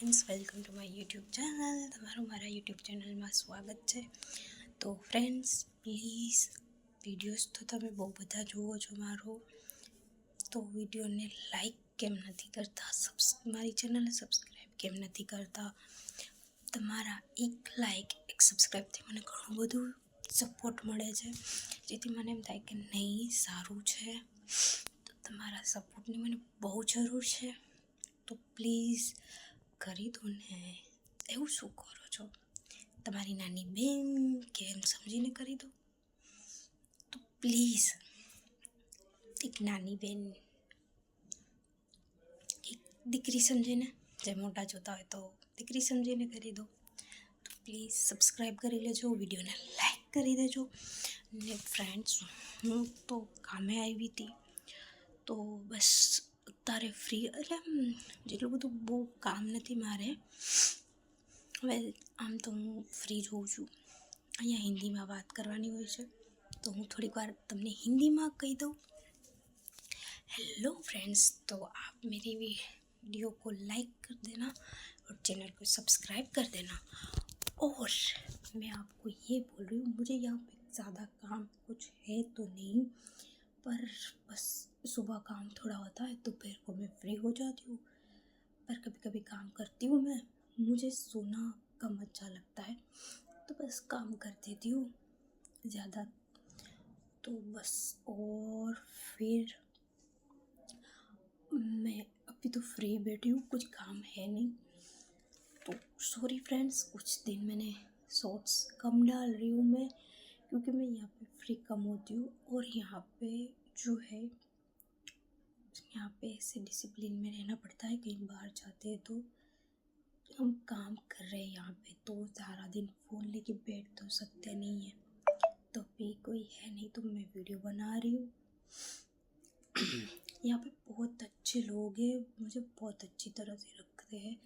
Friends welcome to my YouTube channel તમારું મારા YouTube ચેનલમાં સ્વાગત છે. તો ફ્રેન્ડ્સ પ્લીઝ વિડીયોઝ તો તમે બહુ બધા જુઓ છો મારો. તો વિડીયોને લાઈક કેમ નથી કરતા સબ્સ મારી ચેનલને સબસ્ક્રાઈબ કેમ નથી કરતા? તમારા એક લાઈક એક સબસ્ક્રાઈબથી મને ઘણું બધું સપોર્ટ મળે છે. જેથી મને એમ થાય કે નહીં, સારું છે. તો તમારા સપોર્ટની મને બહુ જરૂર છે. તો પ્લીઝ કરી દો ને એવું શું કરો છો? તમારી નાની બેન કે એમ સમજીને કરી દો? તો પ્લીઝ, એક નાની બેન, એક દીકરી સમજીને, જે મોટા જોતા હોય તો દીકરી સમજીને કરી દો. તો પ્લીઝ સબસ્ક્રાઈબ કરી લેજો, વિડીયોને લાઈક કરી દેજો. ને ફ્રેન્ડ્સ હું તો કામે આવી હતી. તો બસ અત્યારે ફ્રી એટલે આમ જેટલું બધું બહુ કામ નથી મારે હવે આમ તો હું ફ્રી જોઉં છું અહીંયા હિન્દીમાં વાત કરવાની હોય છે તો હું થોડીક વાર તમને હિન્દીમાં કહી દઉં हेलो फ्रेंड्स तो आप मेरी वीडियो को लाइक कर देना और चैनल को सब्सक्राइब कर देना और मैं आपको ये बोल रही हूँ मुझे यहाँ पे ज़्यादा काम कुछ है तो नहीं पर बस सुबह काम थोड़ा होता है, दोपहर को मैं फ्री हो जाती हूँ। पर कभी कभी काम करती हूँ मैं, मुझे सोना कम अच्छा लगता है तो बस काम कर देती हूँ ज़्यादा। तो बस और फिर मैं अभी तो फ्री बैठी हूँ, कुछ काम है नहीं। तो सॉरी फ्रेंड्स कुछ दिन मैंने शॉर्ट्स कम डाल रही हूँ मैं। क्योंकि मैं यहाँ पे फ्री कम होती हूँ और यहाँ पे जो है, यहाँ पे ऐसे डिसिप्लिन में रहना पड़ता है, कहीं बाहर जाते हैं तो हम काम कर रहे हैं यहाँ पे तो सारा दिन फ़ोन लेके बैठ तो सकते नहीं है। तो अभी कोई है नहीं तो मैं वीडियो बना रही हूँ। यहाँ पे बहुत अच्छे लोग हैं, मुझे बहुत अच्छी तरह से रखते हैं।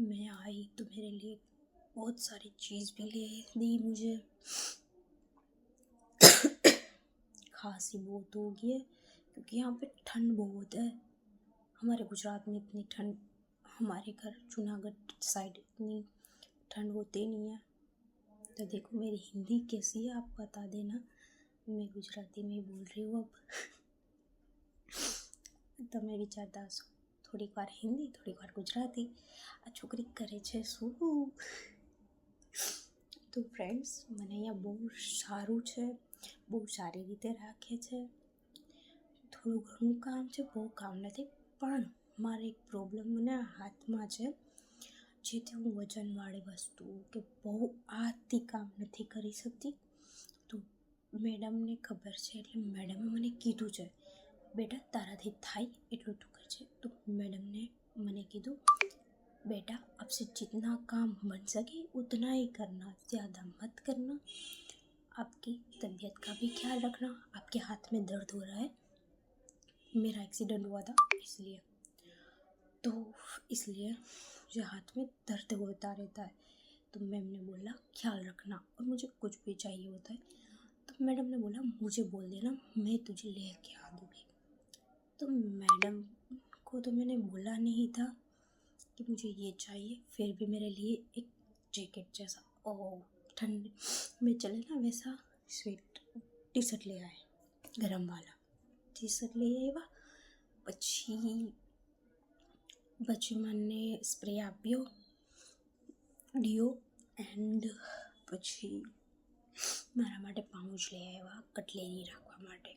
मैं आई तो मेरे लिए बहुत सारी चीज़ भी ले दी मुझे। खांसी बहुत हो गई है क्योंकि यहाँ पे ठंड बहुत है हमारे गुजरात में इतनी ठंड हमारे घर जूनागढ़ साइड इतनी ठंड होती नहीं है तो देखो मेरी हिंदी कैसी है आप बता देना मैं गुजराती में बोल रही हूँ अब તમે વિચારતા હશો થોડીક વાર હિન્દી થોડીક વાર ગુજરાતી આ છોકરી કરે છે શું તો ફ્રેન્ડ્સ મને અહીંયા બહુ સારું છે બહુ સારી રીતે રાખે છે. થોડું ઘણું કામ છે, બહુ કામ નથી, પણ મારે એક પ્રોબ્લેમ મને હાથમાં છે. જેથી હું વજનવાળી વસ્તુ કે બહુ આથી કામ નથી કરી શકતી. તો મેડમને ખબર છે, એટલે મેડમે મને કીધું છે, બેટા, તારાથી થાય એટલું તું કરજે તો મેડમને મને કીધું, બેટા, આપસે જીતના કામ બન શકે, ઉતના કરના, જ્યાદા મત કરના. आपकी तबीयत का भी ख्याल रखना। आपके हाथ में दर्द हो रहा है। मेरा एक्सीडेंट हुआ था, इसलिए। तो इसलिए मुझे हाथ में दर्द होता रहता है। तो मैम ने बोला, ख्याल रखना। और मुझे कुछ भी चाहिए होता है तो मैडम ने बोला, मुझे बोल देना, मैं तुझे लेके आ दूँगी तो मैडम को तो मैंने बोला नहीं था कि मुझे ये चाहिए, फिर भी मेरे लिए एक जैकेट जैसा ओ ठंड में चले ना वैसा स्वेट टी शर्ट ले आए गरम वाला टी शर्ट ले આવ્યા પછી પછી મને સ્પ્રે આપ્યો ડીઓ એન્ડ પછી મારા માટે પાઉચ લઈ આવ્યા કટલેરી રાખવા માટે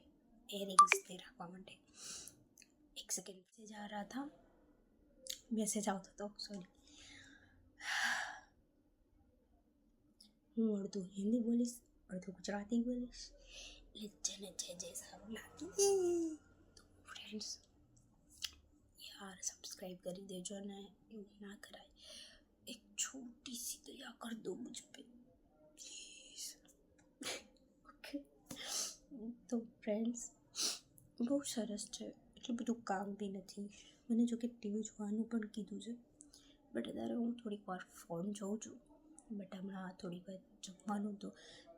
એરિંગ્સને રાખવા માટે एक सेकेंड से जा रहा था मैसेज આવતો હતો સોરી હું અડધું હિન્દી બોલીશ અડધું ગુજરાતી બોલીશ એટલે જેને જે જે સારું લાગે તો ફ્રેન્ડ્સ યાર સબસ્ક્રાઈબ કરી દેજો ને એવું ના કરાય એક છોટી સી દયા કર દો મુझ पे પ્લીઝ ઓકે તો ફ્રેન્ડ્સ બહુ સરસ છે એટલું બધું કામ બી નથી મને જો કે ટીવી જોવાનું પણ કીધું છે બટ અત્યારે હું થોડીક વાર ફોન જોઉં છું બટ હમણાં થોડીક વાર જમવાનું તો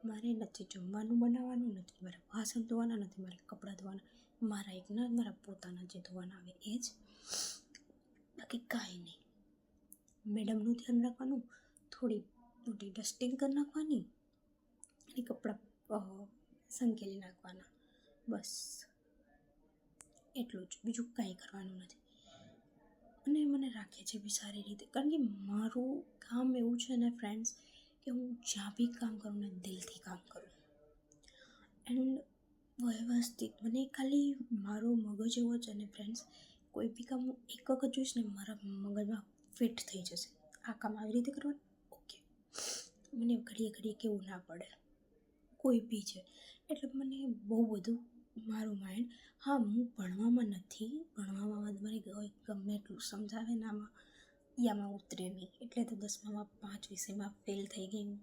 મારે નથી જમવાનું બનાવવાનું નથી મારે વાસણ ધોવાના નથી મારે કપડાં ધોવાના મારા એકના મારા પોતાના જે ધોવાના આવે એ જ બાકી કાંઈ નહીં મેડમનું ધ્યાન રાખવાનું થોડી મોટી ડસ્ટિંગ કરી નાખવાની અને કપડાં સંકેલી નાખવાના બસ એટલું જ બીજું કાંઈ કરવાનું નથી અને મને રાખે છે બી સારી રીતે. કારણ કે મારું કામ એવું છે ને ફ્રેન્ડ્સ કે હું જ્યાં બી કામ કરું ને દિલથી કામ કરું. એન્ડ વ્યવસ્થિત, મને ખાલી મારો મગજ એવો છે ને ફ્રેન્ડ્સ કોઈ બી કામ હું એક વખત જોઈશ ને મારા મગજમાં ફિટ થઈ જશે. આ કામ આવી રીતે કરવાનું? ઓકે મને ઘડીએ ઘડીએ કેવું ના પડે. કોઈ બી છે. એટલે મને બહુ બધું મારું માઇન્ડ હા હું ભણવામાં નથી ભણવામાં મને કોઈ ગમે એટલું સમજાવે ને આમાં ઈ આમાં ઉતરે નહીં એટલે તો દસમામાં પાંચ વિષયમાં ફેલ થઈ ગઈ હું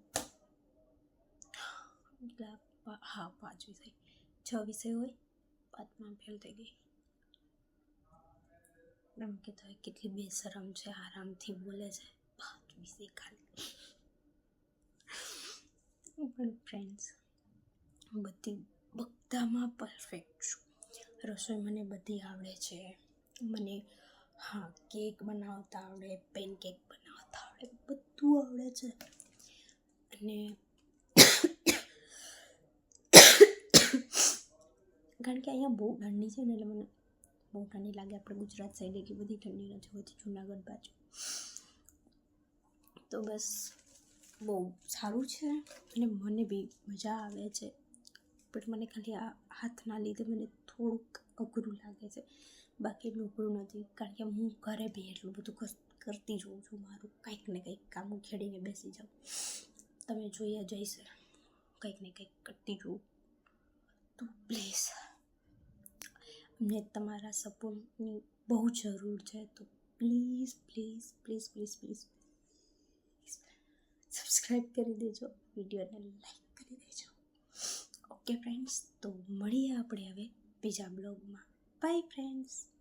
એટલે આ પા- હા પાંચ વિષય છ વિષય હોય પાંચમાં ફેલ થઈ ગઈ એમ કે તો કેટલી બેશરમ છે આરામથી બોલે છે પાંચ વિષય ખાલી પણ ફ્રેન્ડ્સ બધી બધામાં પરફેક્ટ છું. રસોઈ મને બધી આવડે છે. મને, હા કેક બનાવતા આવડે પેન કેક બનાવતા આવડે, બધું આવડે છે. અને કારણ કે અહીંયા બહુ ઠંડી છે ને, એટલે મને બહુ ઠંડી લાગે. આપણે ગુજરાત સાઈડ એટલી બધી ઠંડી નથી હોતી, જુનાગઢ બાજુ. તો બસ બહુ સારું છે. અને મને બી મજા આવે છે. બટ મને ખાલી આ હાથના લીધે મને થોડુંક અઘરું લાગે છે. બાકી એટલું અઘરું નથી. કારણ કે હું ઘરે બી એટલું બધું કરતી જોઉં છું. મારું કંઈક ને કંઈક કામ ખેડીને બેસી જાઉં. તમે જોઈએ જઈશ. કંઈક ને કંઈક કરતી જોઉં. તો પ્લીઝ અમને તમારા સપોર્ટની બહુ જરૂર છે. તો please please please please please subscribe કરી દેજો. વિડીયોને લાઈક કરી દેજો. ઓકે ફ્રેન્ડ્સ તો મળીએ આપણે હવે બીજા બ્લોગમાં. Bye friends.